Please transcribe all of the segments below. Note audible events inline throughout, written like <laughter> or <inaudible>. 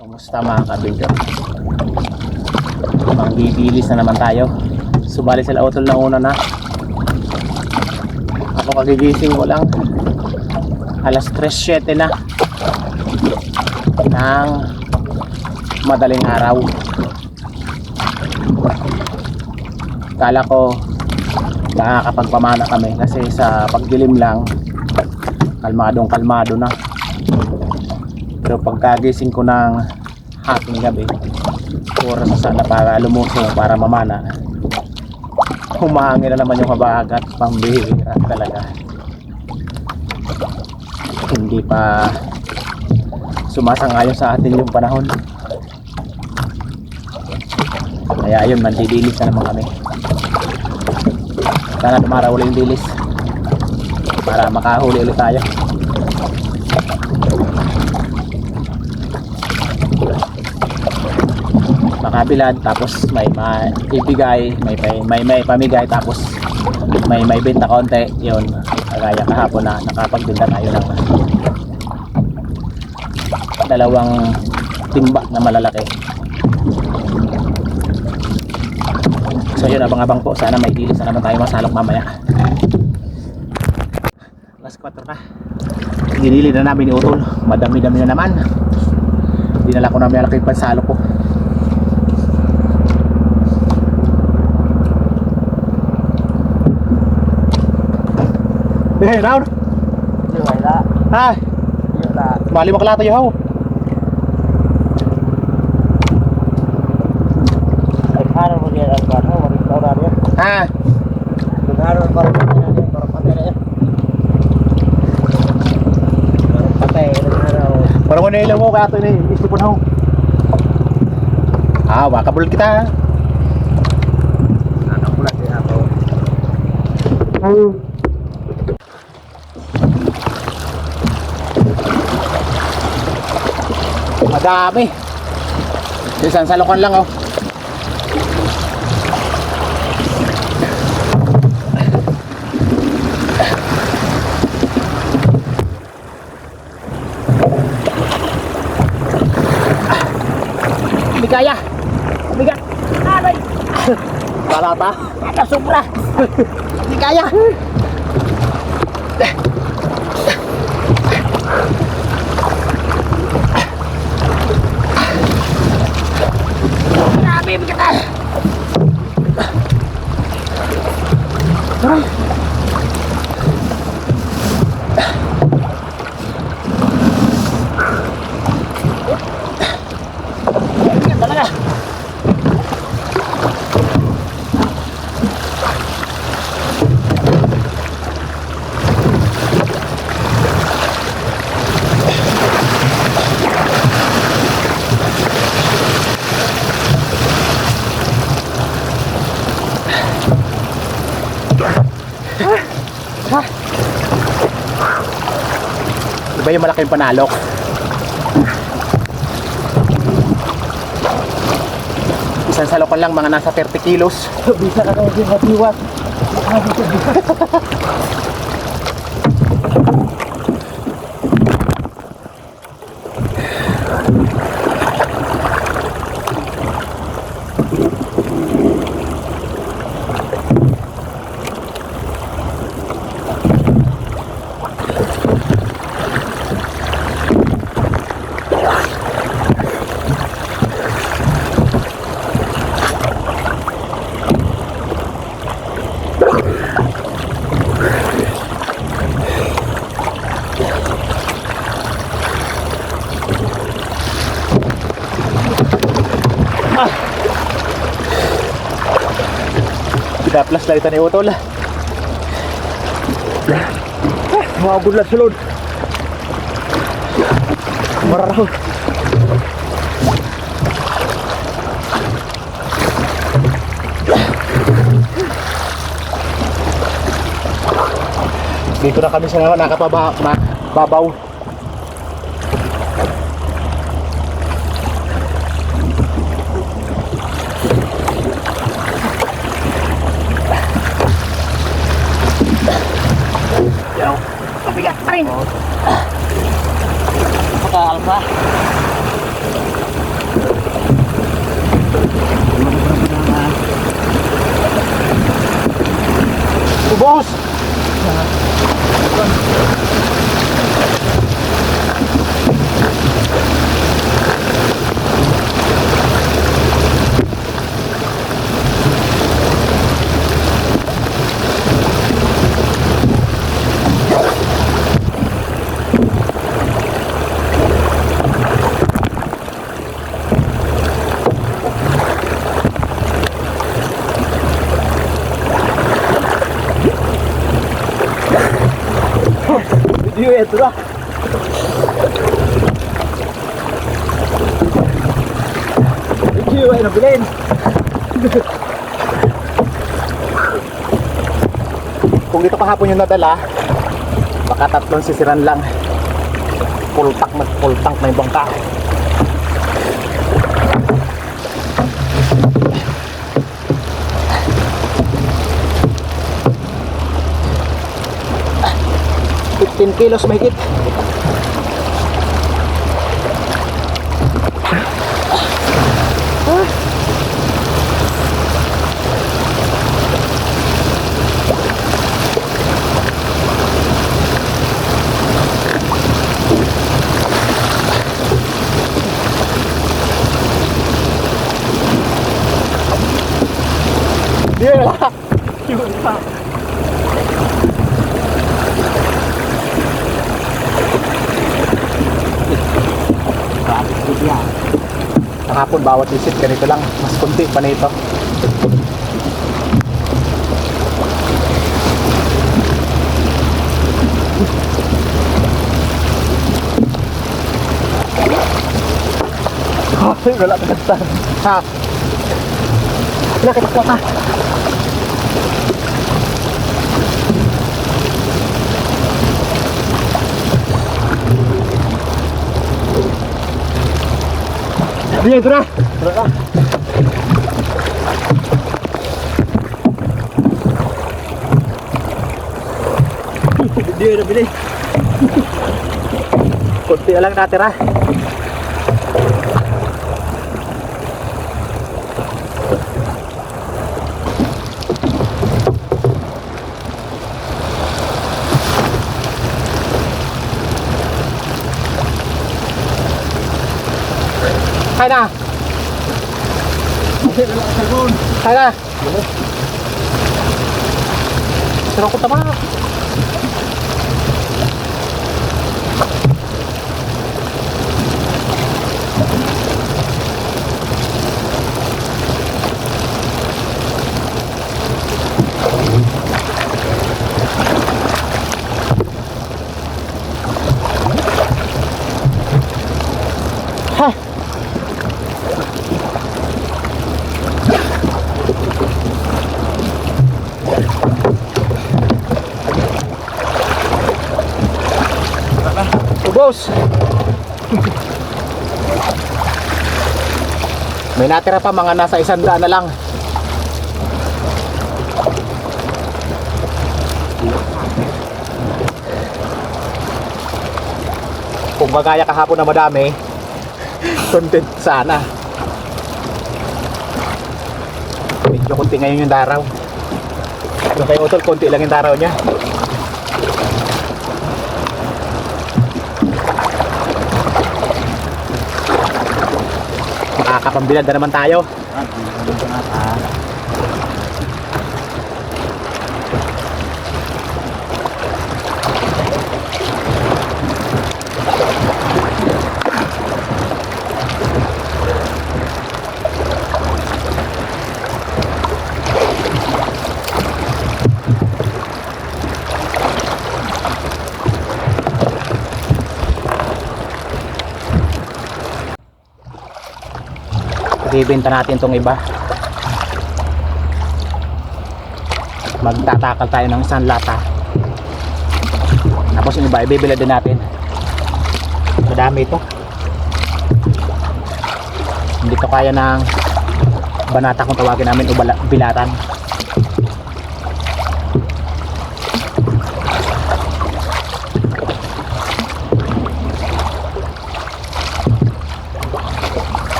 Kumusta mga kabigyan? Mangbibilis na naman tayo. Subali sila utol na una na. Ako kagigising ko lang. Alas 3.07 na. Ng madaling araw. Kala ko nakakapagpamana kami kasi sa pagdilim lang kalmadong kalmado na pero pagkagising ko ng hating gabi oras na sana para lumusong para mamana. Humangin na naman yung habagat pambihira talaga. Hindi pa sumasangayon sa atin yung panahon. Kaya ayun mandidilis na naman kami. Sana dumaraw ulit yung dilis para makahuli ulit tayo makabilad tapos may maibigay may may may, may pamigay tapos may may benta konti yun. Kagaya kahapon na nakapagbenta tayo ng dalawang timba na malalaki. So yun abang-abang po. Sana may dilis na naman tayo masalok mamaya. Alas 4 na ginili na namin ni Utol. Madami-dami na naman. Dinala ko na may malaki pansalok ko Hey, round. Chưa vậy đó, Ha, chưa là bali bakla tayo haw. Ay karo mo dia ang karo, wala ka ora dia. Ha, Karo ang karo dia, karo patay dia. Karo patay parang ko na ilaw mo kaya ito ni istipon haw. Ah, wakabul kita. Anak pula dia ako. Madami. Isang salukan lang oh. Hindi kaya. Bigat. Aray. Balata. Nakasubra. Hindi <laughs> kaya. Grabe, bigat. Aray. Bigat talaga. Iba yung malaking panalok. Isang salokan lang mga nasa 30 kilos. Bisa ka kaya dia diwat. Lang ito ni Utol. Mga bulat sulod. Mararaw. Dito na kami sa nakapaba, Video ito na. Video ay nabilin. Kung dito kahapon yung nadala, baka tatlong sisiran lang. Pultak na pultak na yung bangka. Fifteen kilos mahigit. Di wala. Yun pa. Kahapon bawat visit ganito lang. Mas kunti pa nito. Ay, wala ka. Ha? Wala kita ko ka. Iya, ito na. Tara ka. Hindi na bilhin. Kunti lang natira. Kaya na. Kaya na. Sarap ko tama. Ubos. May natira pa mga nasa isang daan na lang. Kung magaya kahapon na madami, <laughs> content sana. Medyo konti ngayon yung daraw. Yung kay Otol, konti lang yung daraw niya. Makakapambilad na naman tayo. Bibenta natin tong iba. Magtatakal tayo ng isang lata. Tapos yung iba, ibibila din natin. Madami ito. Hindi to kaya ng banata kung tawagin namin o bilatan.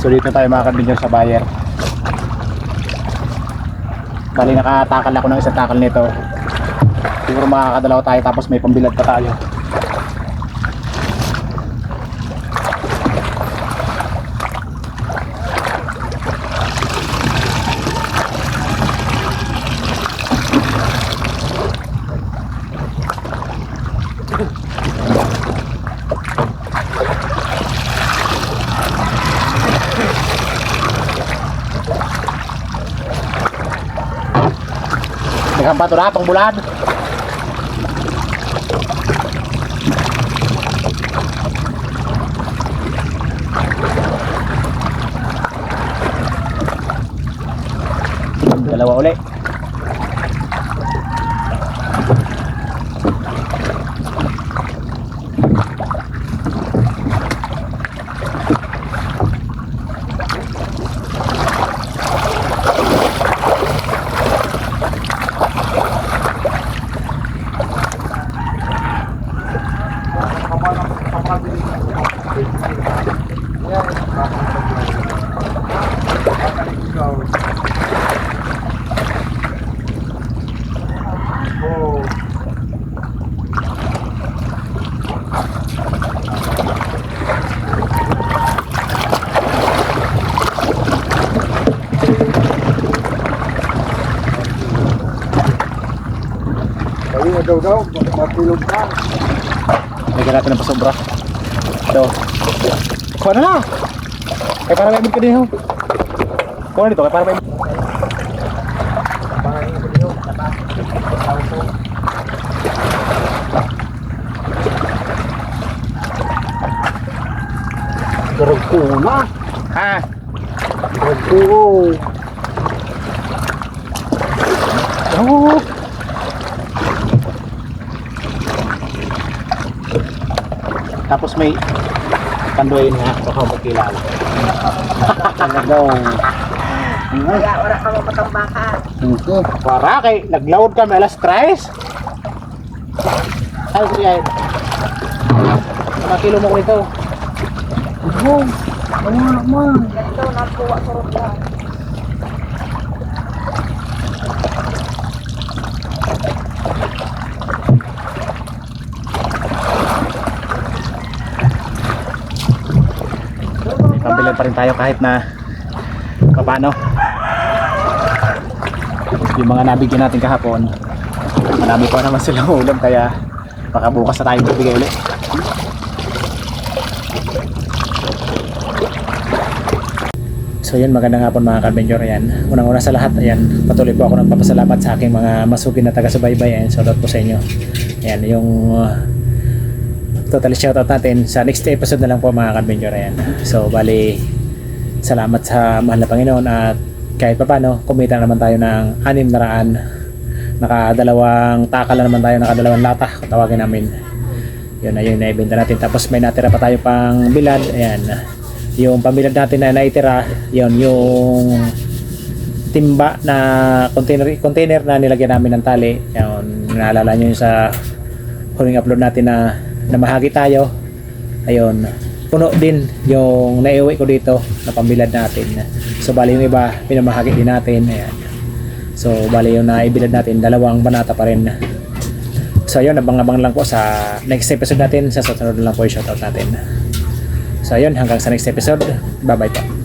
So dito tayo mga kabinyo sa buyer. Bali nakatakal ako ng isang takal nito. Siguro makakadalaw tayo tapos may pambilad pa tayo. Naghampa to na pang bulad. Dalawa uli. Daw daw, matulog. Lagyan natin ng pasobra. Kuha na! Kaya para may ka din ho. Kuha na dito, kaya para may Durog ko na. Ha? Durog ko. Oo! Tapos may kanduin nga, baka magkilala. Talagang. Wala, wala ka mapatambakan. Hindi. Para kay nagload kami alas 3. Ay, siya. Mga kilo mo ko nito. Ano? Ano naman? Ganito, nakuha sa rutla. Pa rin tayo kahit na paano. Yung mga nabigyan natin kahapon, marami pa naman silang <laughs> ulam kaya baka bukas na tayo bibigay ulit. So yun, magandang hapon mga Carmenyor. Ayan. Unang-una sa lahat, ayan, patuloy po ako nagpapasalamat sa aking mga masugin na taga-subaybay. Ayan, shoutout po sa inyo. Ayan, yung uh, total shoutout natin sa next episode na lang po mga Carmenyor. Ayan. So, bali, salamat sa mahal na Panginoon at kahit pa paano, kumita naman tayo ng anim na raan. Nakadalawang takal na naman tayo, nakadalawang lata, tawagin namin. Yun na yun, naibenta natin. Tapos may natira pa tayo pang bilad. Ayan. Yung pambilad natin na naitira, yun, yung timba na container container na nilagyan namin ng tali. Yun, naalala yung sa huling upload natin na namahagi tayo. Ayun, puno din yung naiuwi ko dito na pambilad natin. So bali yung iba, pinamahagi din natin. Ayan. So bali yung naibilad natin, dalawang banata pa rin. So ayun, abang-abang lang po sa next episode natin. Sa susunod lang po yung shoutout natin. So ayun, hanggang sa next episode. Bye-bye po.